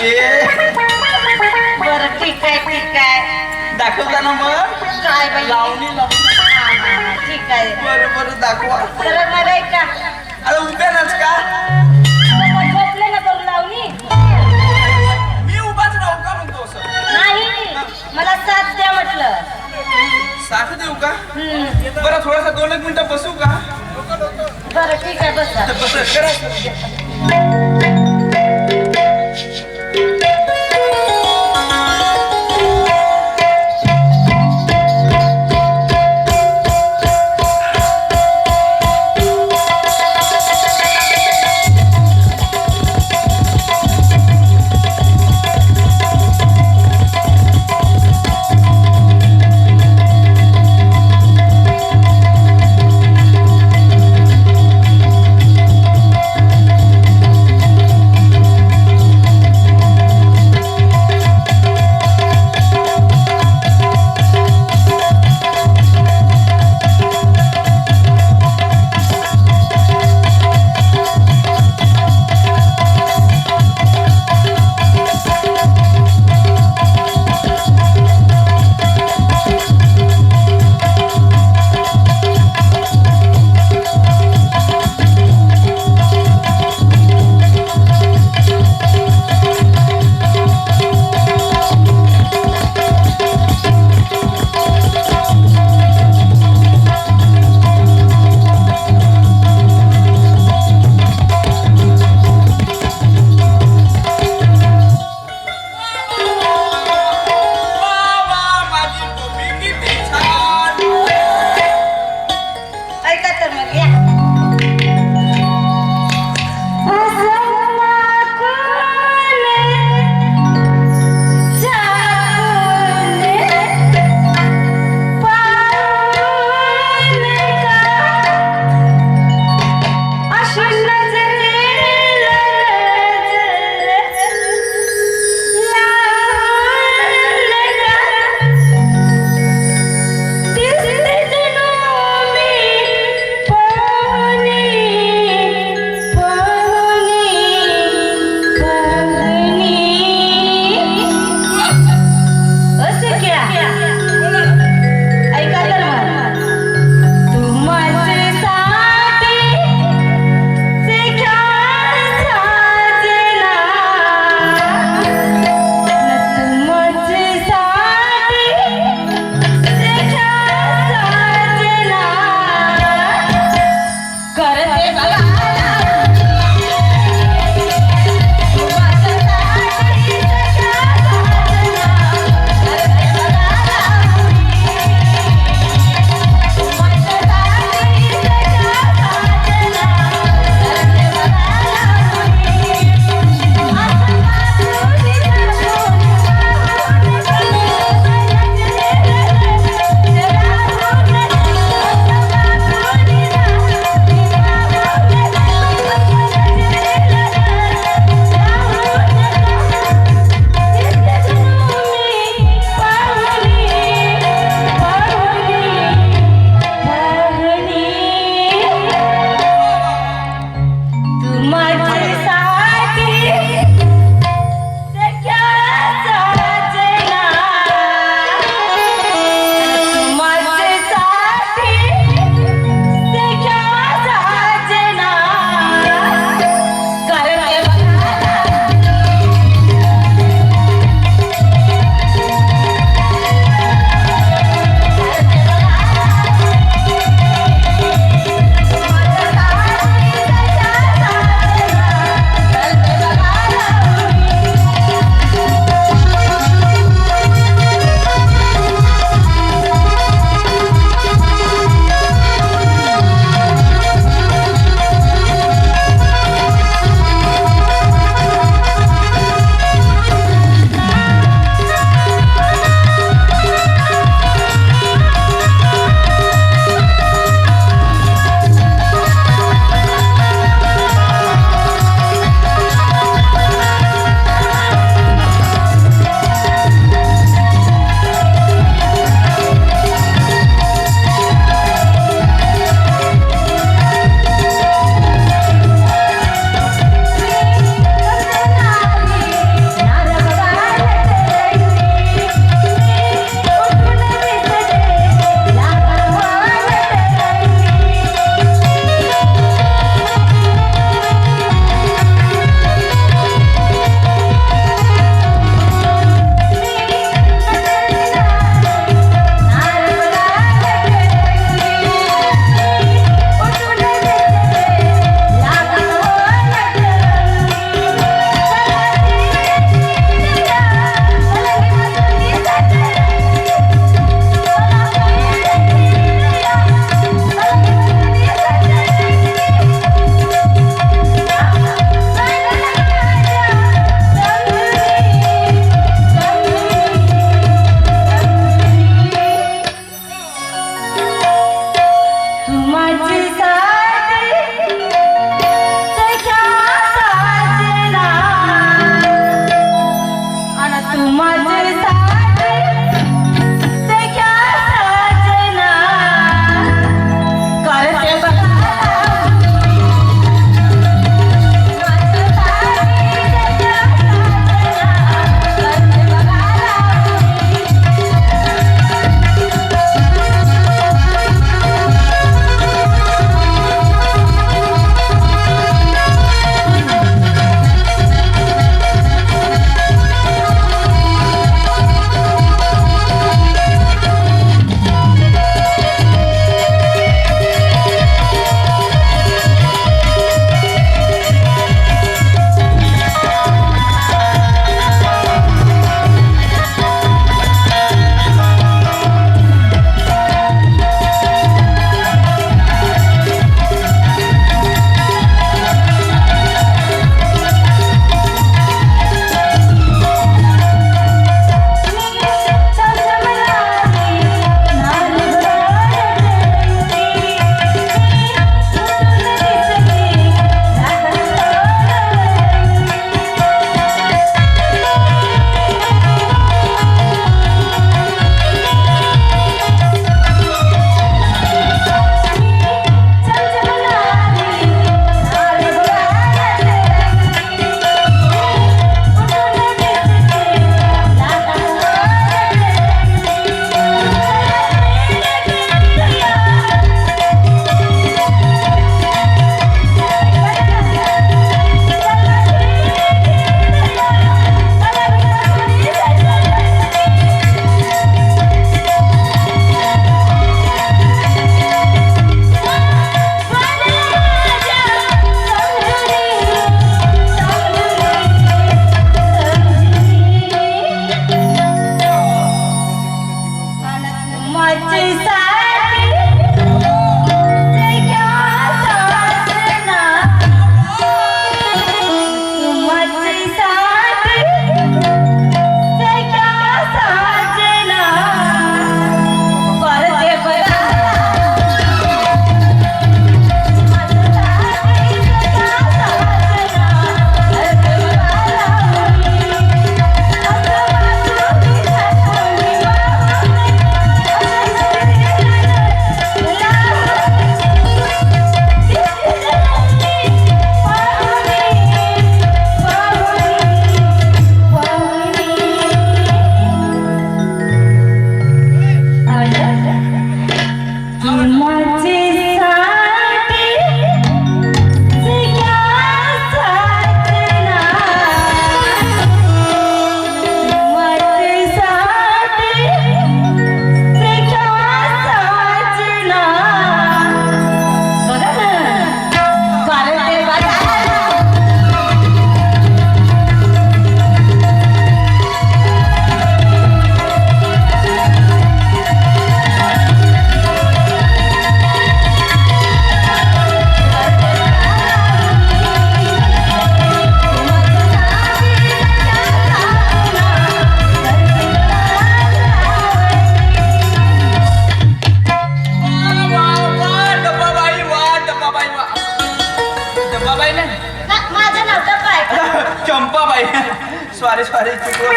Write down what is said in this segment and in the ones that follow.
ए बरं ठीक आहे ठीक आहे. दाखवता ना मग? काय बाई? लावणी लावणी. हा, हा, हा, ठीक आहे. बरं बरं दाखवा. सरळ का? अरे उभ्या नाच का? मग झोपले ना करू लावणी? मी उभाच राहू का म्हणतो असं? नाही. मला साथ द्या म्हटलं. साथ देऊ का? हम्म, बरं थोडासा दोन एक मिनिटं बसू का? बरं ठीक आहे बसा. बस करा.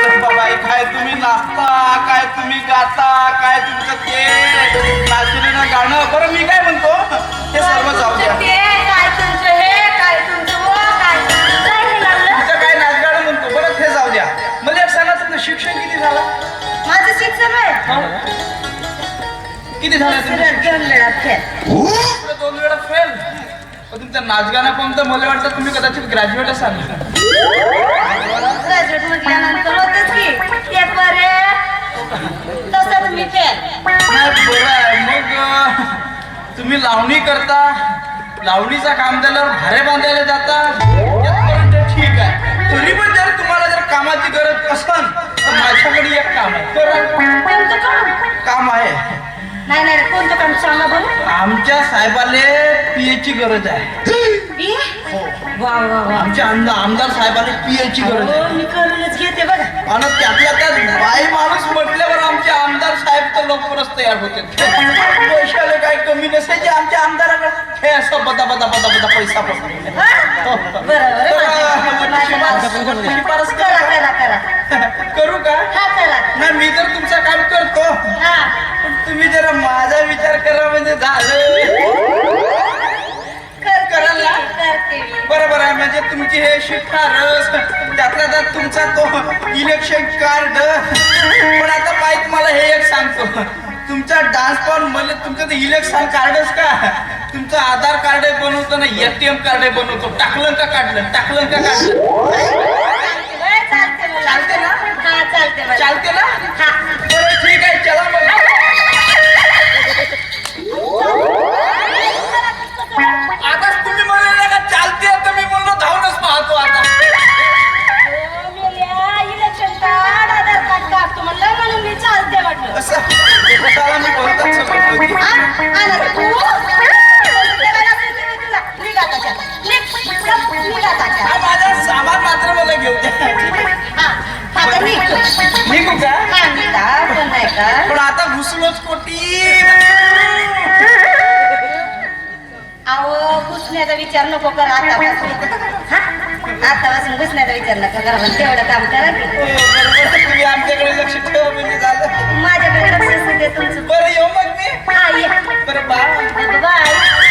चंपाबाई काय तुम्ही नाचता काय तुम्ही गाता काय तुमचं ते. नाचलेलं गाणं. बरं मी काय म्हणतो? हे सर्व जाऊ द्या. ते काय तुमचं हे काय तुमचं वो काय काय हे लागलं तुमचं काय नाचगाणं म्हणतो? बरं हे जाऊ द्या. मला एक सांगा तुमचं शिक्षण किती झालं? माझं शिक्षण आहे. किती झालं तुमचं शिक्षण? दोन वेळा फेल. तुला दोन वेळा फेल तुमचं नाचगाणं पण तर मला वाटतं तुम्ही कदाचित ग्रॅज्युएट असाल. ग्रॅज्युएट म्हटल्यानंतर होतच की पेपर आहे. तसंच मी फेल नाही बरं आहे मग अं, तुम्ही लावणी करता. लावणीचा काम झाल्यावर भारे बांधायला जाता. यातपर्यंत ठीक आहे. तरी पण जर तुम्हाला जर कामाची गरज असेल तर माझ्याकडे एक काम आहे. कोणतं काम? काम आहे. नाही नाही कोणतं काम? सांगा बरं. आमच्या साहेबाले पीएची गरज आहे. वा वा वा. आमच्या आमदार आमदार साहेबांनी पीएची गरज आहे हो, मी करूनच घेते बघा. आणि त्यातल्या त्यात बाई माणूस म्हटल्यावर आमचे आमदार साहेब तर लवकरच तयार होते. पैशाला काही कमी नसायचे आमच्या आमदाराकडे. हे असं बदा बदा बदा बदा पैसा हा? बरं बरं माझ्या- शिफारस करा करा करा. करू का? हा करा. नाही मी तर तुमचं काम करतो. हा. पण तुम्ही जरा माझा विचार करा म्हणजे झालं. म्हणजे तुमची हे शिफारस त्यातल्या त्यात तुमचा तो इलेक्शन कार्ड पण आता बाई तुम्हाला हे एक सांगतो. तुमचा डान्स पण म्हणजे तुमचं ते इलेक्शन कार्डच का? तुमचं आधार कार्ड बनवतो ना एटीएम कार्ड बनवतो. टाकलं का काढलं? टाकलं का काढलं? चालते ना? चालते ना. बरं ठीक आहे. चला मग. घुसण्याचा विचार नको करा आतापासून आतापासून घुसण्याचा विचार नको करा तेवढं काम करा आमच्याकडे लक्ष ठेवा माझ्याकडे तुमचं. बरं येऊ मग मी. बाय. बाय.